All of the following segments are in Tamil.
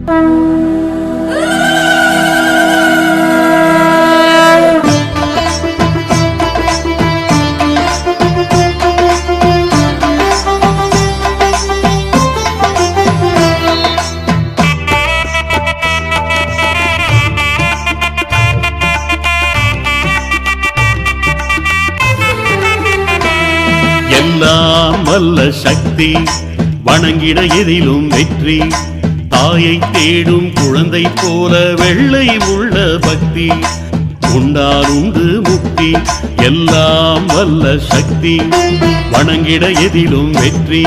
எல்லாம் வல்ல சக்தி வணங்கிட எதிலும் வெற்றி. தாயை தேடும் குழந்தை போல வெள்ளை உள்ள பக்தி. உண்டாருண்டு முக்தி எல்லாம் வல்ல சக்தி. வணங்கிட எதிலும் வெற்றி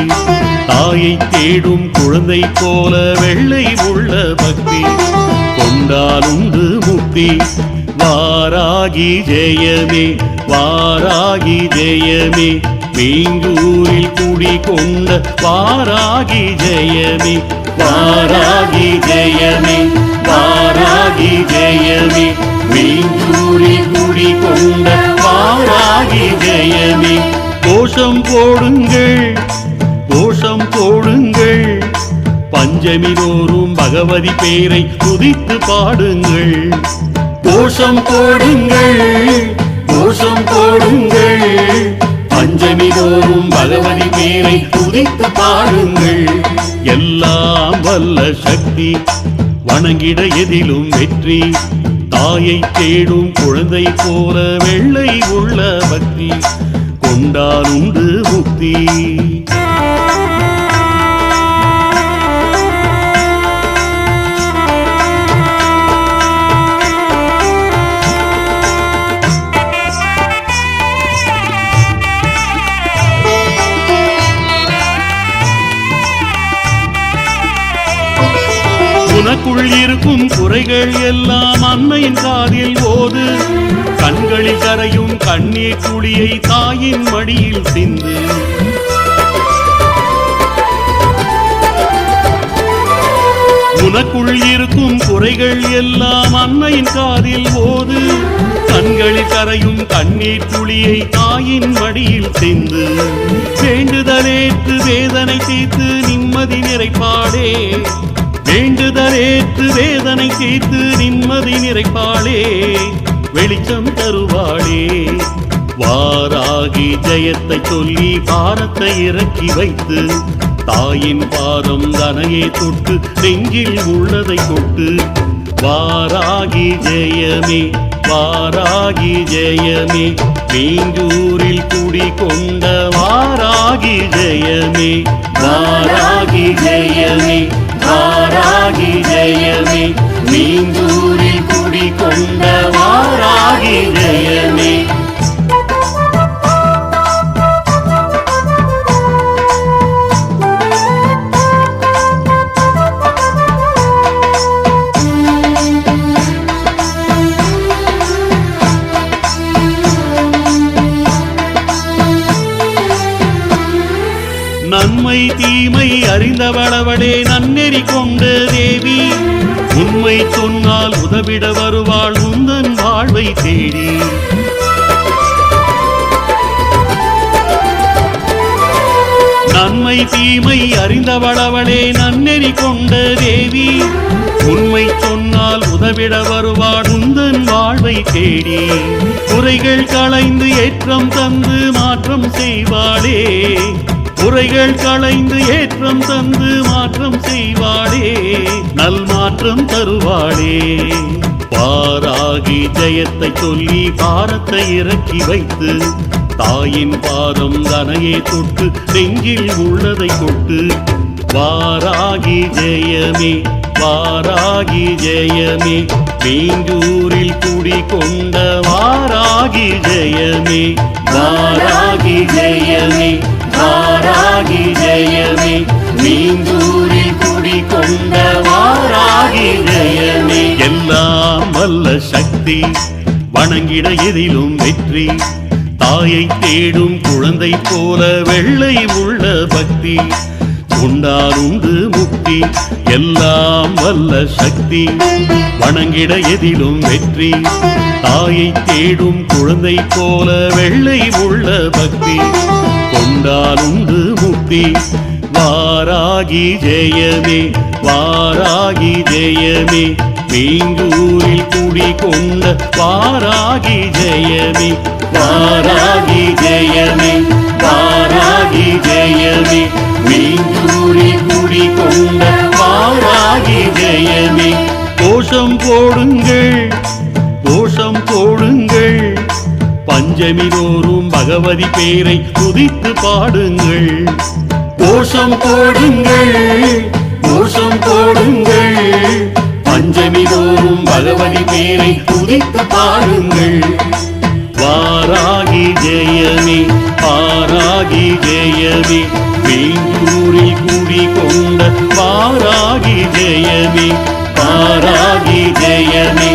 தாயை தேடும் குழந்தை போல வெள்ளை உள்ள பக்தி. கொண்டாலுண்டு முக்தி வாராகி ஜெயமே வாராகி ஜெயமே. மீங்கூரில் குடி கொண்ட வாராகி ஜெயமே. வாராகி ஜெயமே வாராகி ஜெயமே. மீங்கூரில் குடி கொண்ட வாராகி ஜெயமே. கோஷம் போடுங்கள் கோஷம் போடுங்கள். பஞ்சமி தோறும் பகவதி பேரை துதித்து பாடுங்கள். கோஷம் போடுங்கள் கோஷம் போடுங்கள். பஞ்சமி தோறும் பகவதி பேரை துதித்து பாடுங்கள். எல்லா வல்ல சக்தி வணங்கிட எதிலும் வெற்றி தாயை தேடும் குழந்தை போல வெள்ளை உள்ள பக்தி கொண்டாலுண்டு முக்தி. உனக்குள் இருக்கும் குறைகள் எல்லாம் அன்னையின் காதில் போது கண்களில் கரையும் கண்ணீர் குழியை தாயின் மடியில் சிந்து. உனக்குள் இருக்கும் குறைகள் எல்லாம் அன்னையின் காதில் போது கண்களில் கரையும் கண்ணீர் துளியை தாயின் மடியில் சிந்து. வேண்டுதலேற்று வேதனை தீர்த்து நிம்மதி நிறைப்பாடே. வேண்டுதலேற்று வேதனை தீர்த்து நிம்மதி நிறைப்பாளே வெளிச்சம் தருவாளே. வாராகி ஜெயத்தை சொல்லி பாரத்தை இறக்கி வைத்து தாயின் பாதம் தனையை தொட்டு நெஞ்சில் உள்ளதை கொட்டு வாராகி ஜெயமே வாராகி ஜெயமே மீஞ்சூரில் குடி கொண்ட வாராகி வாராகி ஜெயமே வாராகி ஜெயமே. மீஞ்சூரில் குடி கொண்டவாராகி ஜெயமே. நன்மை தீமை அறிந்தவளவளே நன்னெறி கொண்டு தேவி. உண்மை சொன்னால் உதவிட வருவாள் உந்தன் வாழ்வை தேடி. நன்மை தீமை அறிந்தவளவளே நன்னெறி கொண்ட தேவி. உண்மை சொன்னால் உதவிட வருவாள் உந்தன் வாழ்வை தேடி. குறைகள் களைந்து ஏற்றம் தந்து மாற்றம் செய்வாளே. குறைகள் களைந்து ஏற்றம் தந்து மாற்றம் செய்வாளே நல் மாற்றம் தருவாளே. பாராகி ஜெயத்தை சொல்லி பாரத்தை இறக்கி வைத்து தாயின் பாதம் தனையே தொட்டு நெஞ்சில் உள்ளதை கொட்டு. வாராகி ஜெயமே வாராகி ஜெயமே மீஞ்சூரில் குடி கொண்ட வாராகி ஜெயமே வாராகி ஜெயமே. வாராகி ஜெயமே. மீந்தூரில் குடி வாராகி ஜெயமே. எல்லாம் வல்ல சக்தி வணங்கிட எதிலும் வெற்றி. தாயை தேடும் குழந்தை போல வெள்ளை உள்ள பக்தி. உண்டாருண்டு முக்தி எல்லாம் வல்ல சக்தி. வணங்கிட எதிலும் வெற்றி. தாயை தேடும் குழந்தை போல வெள்ளை உள்ள பக்தி. கொண்டாலுண்டு முக்தி. வாராகி ஜெயமே வாராகி ஜெயமே. மீங்கூரில் குடி கொண்ட வாராகி ஜெயமே. வாராகி ஜெயமே வாராகி ஜெயமே. மீங்கூரில் குடி கொண்ட வாராகி ஜெயமே. கோஷம் போடுங்கள் கோஷம் போடுங்கள். பஞ்சமி தோறும் பகவதி பேரை துதித்து பாடுங்கள். கோஷம் போடுங்கள் கோஷம் போடுங்கள். பஞ்சமி தோறும் பகவதி பேரை துதித்து பாடுங்கள். வாராகி ஜெயமே பாராகி ஜெயமே. வேங்கூரில் கூடி கொண்ட பாராகி ஜெயமே பாராகி ஜெயமே.